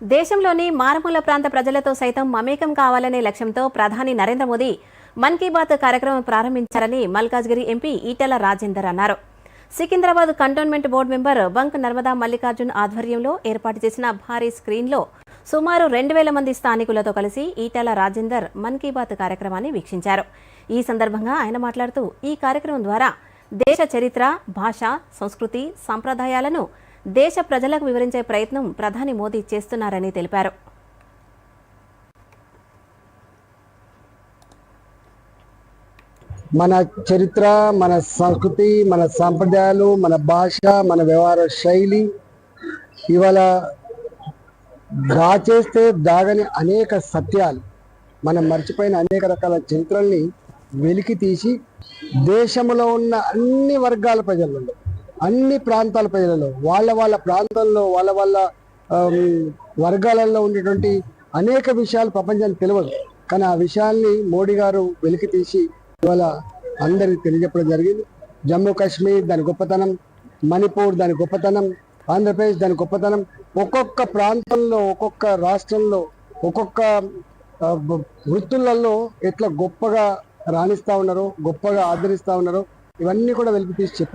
దేశంలోని మారుమూల ప్రాంత ప్రజలతో సైతం మమేకం కావాలనే లక్ష్యంతో ప్రధాని నరేంద్ర మోదీ మన్ కీ బాత్ కార్యక్రమం ప్రారంభించారని మల్కాజ్గిరి ఎంపీ ఈటెల రాజేందర్ అన్నారు. సికింద్రాబాద్ కంటోన్మెంట్ బోర్డు మెంబర్ బంక్ నర్మదా మల్లికార్జున్ ఆధ్వర్యంలో ఏర్పాటు చేసిన భారీ స్క్రీన్లో సుమారు రెండు వేల మంది స్థానికులతో కలిసి ఈటెల రాజేందర్ మన్ కీ బాత్ కార్యక్రమాన్ని వీక్షించారు. ఈ సందర్భంగా ఆయన మాట్లాడుతూ ఈ కార్యక్రమం ద్వారా దేశ చరిత్ర భాష సంస్కృతి సంప్రదాయాలను దేశ ప్రజలకు వివరించే ప్రయత్నం ప్రధాని మోదీ చేస్తున్నారని తెలిపారు. మన చరిత్ర మన సంస్కృతి మన సాంప్రదాయాలు మన భాష మన వ్యవహార శైలి ఇవాళ దాచేస్తే దాగని అనేక సత్యాలు మనం మర్చిపోయిన అనేక రకాల చరిత్రల్ని వెలికి తీసి దేశంలో ఉన్న అన్ని వర్గాల ప్రజలలో అన్ని ప్రాంతాల ప్రజలలో వాళ్ళ వాళ్ళ ప్రాంతాల్లో వాళ్ళ వాళ్ళ వర్గాలలో ఉండేటువంటి అనేక విషయాలు ప్రపంచానికి తెలియదు కానీ ఆ విషయాల్ని మోడీ గారు వెలికి తీసి ఇవాళ అందరికి తెలియజెప్పడం జరిగింది. జమ్మూ కాశ్మీర్ దాని గొప్పతనం మణిపూర్ దాని గొప్పతనం ఆంధ్రప్రదేశ్ దాని గొప్పతనం ఒక్కొక్క ప్రాంతంలో ఒక్కొక్క రాష్ట్రంలో ఒక్కొక్క వృత్తులలో ఎట్లా గొప్పగా రాణిస్తా ఉన్నారో గొప్పగా ఆదరిస్తా ఉన్నారో ఇవన్నీ కూడా వెలికి తీసి చెప్పారు.